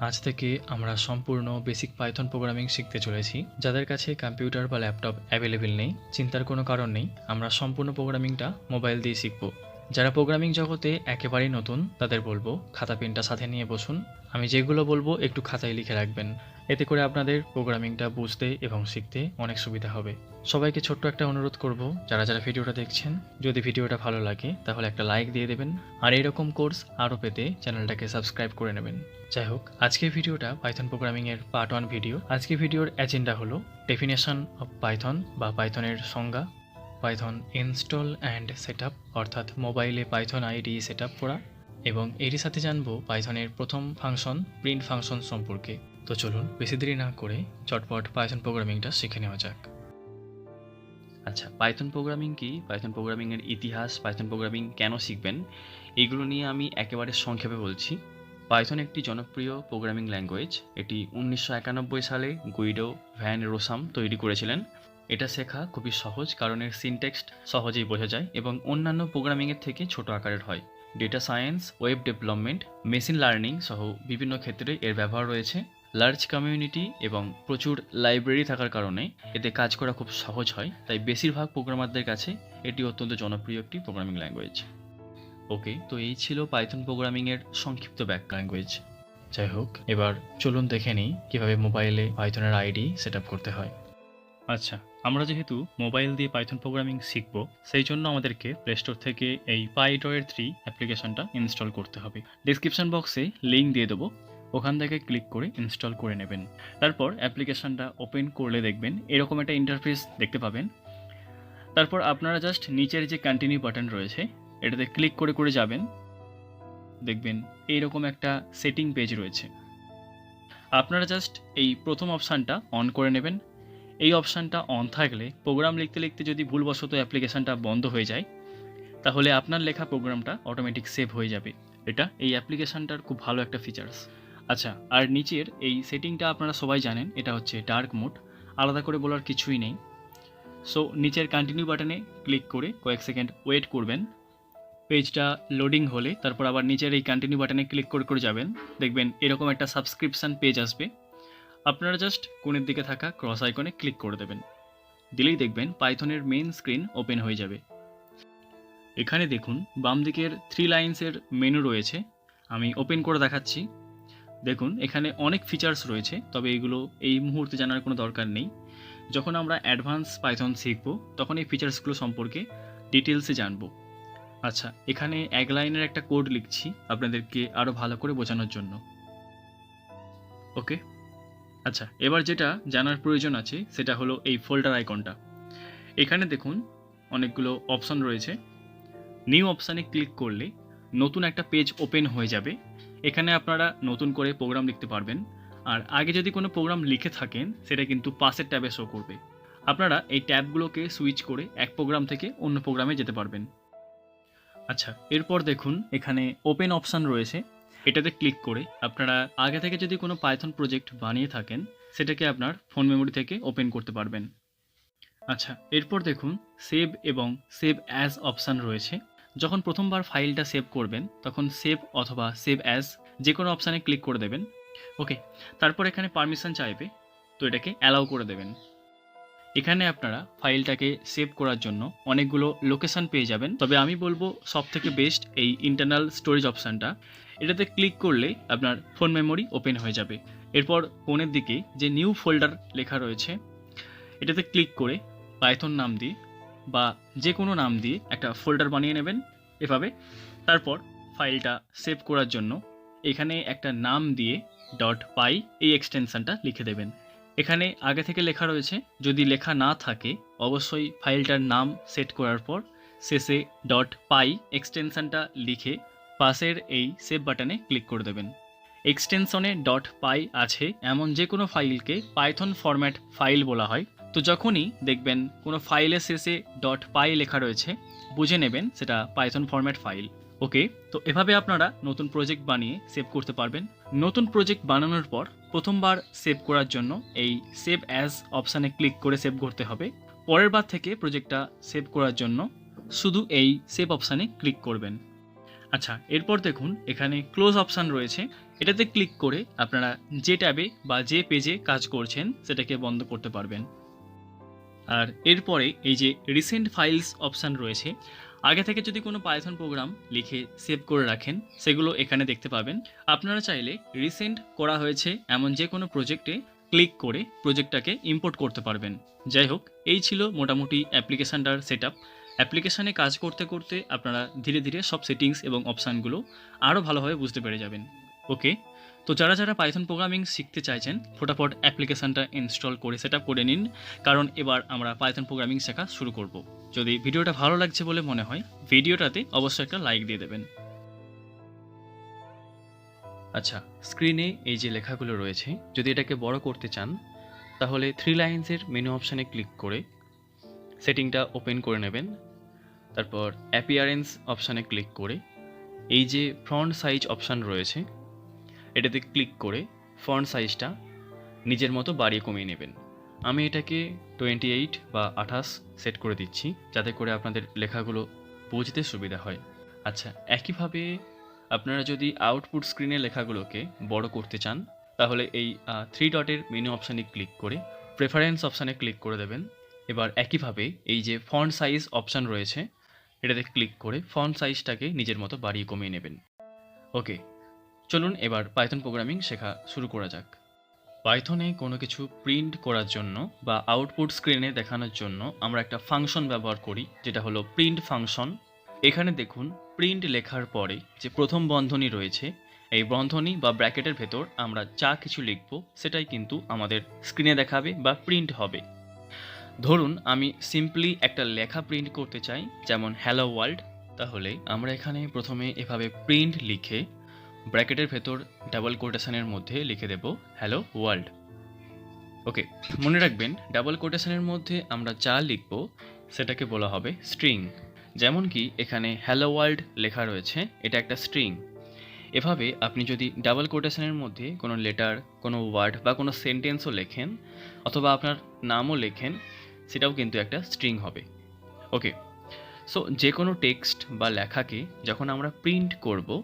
আজ থেকে আমরা সম্পূর্ণ বেসিক পাইথন প্রোগ্রামিং শিখতে চলেছি। যাদের কাছে কম্পিউটার বা ল্যাপটপ অ্যাভেলেবেল নেই, চিন্তার কোনো কারণ নেই, আমরা সম্পূর্ণ প্রোগ্রামিংটা মোবাইল দিয়ে শিখব। যারা প্রোগ্রামিং জগতে একেবারেই নতুন, তাদের বলব, খাতা পেনটা সাথে নিয়ে বসুন। আমি যেগুলো বলব, একটু খাতায় লিখে রাখবেন। এতে করে আপনাদের প্রোগ্রামিংটা বুঝতে এবং শিখতে অনেক সুবিধা হবে। সবাইকে ছোট্ট একটা অনুরোধ করব, যারা যারা ভিডিওটা দেখছেন, যদি ভিডিওটা ভালো লাগে, তাহলে একটা লাইক দিয়ে দেবেন। আর এরকম কোর্স আরও পেতে চ্যানেলটাকে সাবস্ক্রাইব করে নেবেন। যাই হোক, আজকের ভিডিওটা পাইথন প্রোগ্রামিংয়ের পার্ট ওয়ান ভিডিও আজকে ভিডিওর এজেন্ডা হলো ডেফিনেশন অফ পাইথন বা পাইথনের সংজ্ঞা। পাইথন ইনস্টল অ্যান্ড সেট অর্থাৎ মোবাইলে পাইথন আইডি সেট করা, এবং এরই সাথে জানব পাইথনের প্রথম ফাংশন প্রিন্ট ফাংশন সম্পর্কে। তো চলুন বেশি দেরি না করে চটপট পাইথন প্রোগ্রামিংটা শিখে নেওয়া যাক। আচ্ছা পাইথন প্রোগ্রামিং কি? পাইথন প্রোগ্রামিংয়ের ইতিহাস পাইথন প্রোগ্রামিং কেন শিখবেন? এগুলো নিয়ে আমি একেবারে সংক্ষেপে বলছি। পাইথন একটি জনপ্রিয় প্রোগ্রামিং ল্যাঙ্গুয়েজ এটি উনিশশো একানব্বই সালে গুইডো ভ্যান রোসাম তৈরি করেছিলেন। এটা শেখা খুবই সহজ, কারণ এর সিনটেক্সট সহজেই বোঝা যায় এবং অন্যান্য প্রোগ্রামিংয়ের থেকে ছোট আকারের হয়। Data science web development machine learning সহ বিভিন্ন ক্ষেত্রে এর ব্যবহার রয়েছে। লার্জ কমিউনিটি এবং প্রচুর লাইব্রেরি থাকার কারণে এতে কাজ করা খুব সহজ হয়, তাই বেশিরভাগ প্রোগ্রামারদের কাছে এটি অত্যন্ত জনপ্রিয় একটি প্রোগ্রামিং ল্যাঙ্গুয়েজ ওকে তো এই ছিল পাইথন প্রোগ্রামিংয়ের সংক্ষিপ্ত ব্যাক ল্যাঙ্গুয়েজ যাই হোক, এবার চলুন দেখে নিই কীভাবে মোবাইলে পাইথনের আইডি সেট করতে হয়। আচ্ছা আমরা যেহেতু মোবাইল দিয়ে পাইথন প্রোগ্রামিং শিখব, সেই জন্য আমাদেরকে প্লে স্টোর থেকে এই পাইডয়ের থ্রি অ্যাপ্লিকেশনটা ইনস্টল করতে হবে। ডিসক্রিপশন বক্সে লিঙ্ক দিয়ে দেবো, ওখান থেকে ক্লিক করে ইনস্টল করে নেবেন। তারপর অ্যাপ্লিকেশনটা ওপেন করলে দেখবেন এরকম একটা ইন্টারফেস দেখতে পাবেন। তারপর আপনারা জাস্ট নিচের যে কন্টিনিউ বাটন রয়েছে, এটাতে ক্লিক করে করে যাবেন। দেখবেন এইরকম একটা সেটিং পেজ রয়েছে। আপনারা জাস্ট এই প্রথম অপশানটা অন করে নেবেন। এই অপশানটা অন থাকলে প্রোগ্রাম লিখতে লিখতে যদি ভুলবশত অ্যাপ্লিকেশানটা বন্ধ হয়ে যায়, তাহলে আপনার লেখা প্রোগ্রামটা অটোমেটিক সেভ হয়ে যাবে। এটা এই অ্যাপ্লিকেশানটার খুব ভালো একটা ফিচার্স আচ্ছা আর নিচের এই সেটিংটা আপনারা সবাই জানেন, এটা হচ্ছে ডার্ক মোড আলাদা করে বলার কিছুই নেই। সো নিচের কন্টিনিউ বাটনে ক্লিক করে কয়েক সেকেন্ড ওয়েট করবেন। পেজটা লোডিং হলে তারপর আবার নিচের এই কন্টিনিউ বাটনে ক্লিক করে করে যাবেন। দেখবেন এরকম একটা সাবস্ক্রিপশান পেজ আসবে। আপনারা জাস্ট কোণের দিকে থাকা ক্রস আইকনে ক্লিক করে দেবেন। দিলেই দেখবেন পাইথনের মেন স্ক্রিন ওপেন হয়ে যাবে। এখানে দেখুন, বাম দিকের থ্রি লাইন্সের মেনু রয়েছে। আমি ওপেন করে দেখাচ্ছি। দেখুন, এখানে অনেক ফিচার্স রয়েছে, তবে এগুলো এই মুহূর্তে জানার কোনো দরকার নেই। যখন আমরা অ্যাডভান্স পাইথন শিখব, তখন এই ফিচার্সগুলো সম্পর্কে ডিটেলসে জানব। আচ্ছা এখানে এক লাইনের একটা কোড লিখছি আপনাদেরকে আরও ভালো করে বোঝানোর জন্য। ওকে? আচ্ছা এবার যেটা জানার প্রয়োজন আছে, সেটা হলো এই ফোল্ডার আইকনটা এখানে দেখুন, অনেকগুলো অপশন রয়েছে। নিউ অপশানে ক্লিক করলে নতুন একটা পেজ ওপেন হয়ে যাবে। এখানে আপনারা নতুন করে প্রোগ্রাম লিখতে পারবেন। আর আগে যদি কোনো প্রোগ্রাম লিখে থাকেন, সেটা কিন্তু পাশের ট্যাবে শো করবে। আপনারা এই ট্যাবগুলোকে সুইচ করে এক প্রোগ্রাম থেকে অন্য প্রোগ্রামে যেতে পারবেন। আচ্ছা এরপর দেখুন, এখানে ওপেন অপশান রয়েছে। এটাতে ক্লিক করে আপনারা আগে থেকে যদি কোনো পাইথন প্রজেক্ট বানিয়ে থাকেন, সেটাকে আপনার ফোন মেমোরি থেকে ওপেন করতে পারবেন। আচ্ছা এরপর দেখুন সেভ এবং সেভ অ্যাজ অপশান রয়েছে। যখন প্রথমবার ফাইলটা সেভ করবেন, তখন সেভ অথবা সেভ অ্যাজ যে কোনো অপশানে ক্লিক করে দেবেন। ওকে তারপর এখানে পারমিশন চাইবে, তো এটাকে অ্যালাউ করে দেবেন। এখানে আপনারা ফাইলটাকে সেভ করার জন্য অনেকগুলো লোকেশন পেয়ে যাবেন। তবে আমি বলব সব থেকে বেস্ট এই ইন্টারনাল স্টোরেজ অপশানটা এটাতে ক্লিক করলে আপনার ফোন মেমোরি ওপেন হয়ে যাবে। এরপর ফোনের দিকে যে নিউ ফোল্ডার লেখা রয়েছে, এটাতে ক্লিক করে পাইথন নাম দিয়ে বা যে কোনো নাম দিয়ে একটা ফোল্ডার বানিয়ে নেবেন এভাবে। তারপর ফাইলটা সেভ করার জন্য এখানে একটা নাম দিয়ে ডট পাই এই এক্সটেনশনটা লিখে দেবেন। এখানে আগে থেকে লেখা রয়েছে, যদি লেখা না থাকে, অবশ্যই ফাইলটার নাম সেট করার পর শেষে ডট পাই এক্সটেনশানটা লিখে পাশের এই সেভ বাটনে ক্লিক করে দেবেন। এক্সটেনশনে ডট পাই আছে, এমন যে কোনো ফাইলকে পাইথন ফরম্যাট ফাইল বলা হয়। তো যখনই দেখবেন কোনো ফাইলের শেষে ডট পাই লেখা রয়েছে, বুঝে নেবেন সেটা পাইথন ফরম্যাট ফাইল ওকে তো এভাবে আপনারা নতুন প্রজেক্ট বানিয়ে সেভ করতে পারবেন। নতুন প্রজেক্ট বানানোর পর প্রথমবার সেভ করার জন্য এই সেভ অ্যাজ অপশানে ক্লিক করে সেভ করতে হবে। পরের বার থেকে প্রজেক্টটা সেভ করার জন্য শুধু এই সেভ অপশানে ক্লিক করবেন। আচ্ছা এরপর দেখুন, এখানে ক্লোজ অপশান রয়েছে। এটাতে ক্লিক করে আপনারা যে ট্যাবে বা যে পেজে কাজ করছেন, সেটাকে বন্ধ করতে পারবেন। আর এরপরে এই যে রিসেন্ট ফাইলস অপশান রয়েছে, আগে থেকে যদি কোনো পাইথন প্রোগ্রাম লিখে সেভ করে রাখেন, সেগুলো এখানে দেখতে পাবেন। আপনারা চাইলে রিসেন্ট করা হয়েছে এমন যে কোনো প্রজেক্টে ক্লিক করে প্রজেক্টটাকে ইম্পোর্ট করতে পারবেন। যাই হোক, এই ছিল মোটামুটি অ্যাপ্লিকেশানটার সেট অ্যাপ্লিকেশানে কাজ করতে করতে আপনারা ধীরে ধীরে সব সেটিংস এবং অপশানগুলো আরও ভালোভাবে বুঝতে পেরে যাবেন। ওকে? তো যারা যারা পাইথন প্রোগ্রামিং শিখতে চাইছেন, ফটাফট অ্যাপ্লিকেশানটা ইনস্টল করে সেট করে নিন, কারণ এবার আমরা পাইথন প্রোগ্রামিং শেখা শুরু করব। যদি ভিডিওটা ভালো লাগছে বলে মনে হয়, ভিডিওটাতে অবশ্যই একটা লাইক দিয়ে দেবেন। আচ্ছা স্ক্রিনে এই যে লেখাগুলো রয়েছে, যদি এটাকে বড় করতে চান, তাহলে থ্রি লাইন্সের মেনু অপশানে ক্লিক করে সেটিংটা ওপেন করে নেবেন। তারপর অ্যাপিয়ারেন্স অপশানে ক্লিক করে, এই যে ফ্রন্ট সাইজ অপশান রয়েছে, এটাতে ক্লিক করে ফ্রন্ট সাইজটা নিজের মতো বাড়িয়ে কমিয়ে নেবেন। আমি এটাকে টোয়েন্টি এইট বা আঠাশ সেট করে দিচ্ছি, যাতে করে আপনাদের লেখাগুলো বুঝতে সুবিধা হয়। আচ্ছা একইভাবে আপনারা যদি আউটপুট স্ক্রিনে লেখাগুলোকে বড় করতে চান, তাহলে এই থ্রি ডটের মেনু অপশানে ক্লিক করে প্রেফারেন্স অপশানে ক্লিক করে দেবেন। এবার একইভাবে এই যে ফন্ট সাইজ অপশান রয়েছে, এটাতে ক্লিক করে ফন্ট সাইজটাকে নিজের মতো বাড়িয়ে কমিয়ে নেবেন। ওকে, চলুন এবার পাইথন প্রোগ্রামিং শেখা শুরু করা যাক। পাইথনে কোনো কিছু প্রিন্ট করার জন্য বা আউটপুট স্ক্রিনে দেখানোর জন্য আমরা একটা ফাংশন ব্যবহার করি, যেটা হলো প্রিন্ট ফাংশন এখানে দেখুন প্রিন্ট লেখার পরে যে প্রথম বন্ধনী রয়েছে, এই বন্ধনী বা ব্র্যাকেটের ভেতর আমরা যা কিছু লিখব, সেটাই কিন্তু আমাদের স্ক্রিনে দেখাবে বা প্রিন্ট হবে। ধরুন, আমি সিম্পলি একটা লেখা প্রিন্ট করতে চাই, যেমন হ্যালো ওয়ার্ল্ড তাহলে আমরা এখানে প্রথমে এভাবে প্রিন্ট লিখে ব্র্যাকেটের ভেতর ডাবল কোটেশনের মধ্যে লিখে দেব হ্যালো ওয়ার্ল্ড ওকে মনে রাখবেন ডাবল কোটেশনের মধ্যে আমরা যা লিখব, সেটাকে বলা হবে স্ট্রিং যেমন কি, এখানে হ্যালো ওয়ার্ল্ড লেখা রয়েছে, এটা একটা স্ট্রিং এভাবে আপনি যদি ডাবল কোটেশনের মধ্যে কোনো লেটার কোনো ওয়ার্ড বা কোনো সেন্টেন্সও লেখেন, অথবা আপনার নামও লেখেন সেটাও কিন্তু একটা স্ট্রিং হবে। ওকে সো যে কোনো টেক্সট বা লেখাকে যখন আমরা প্রিন্ট করব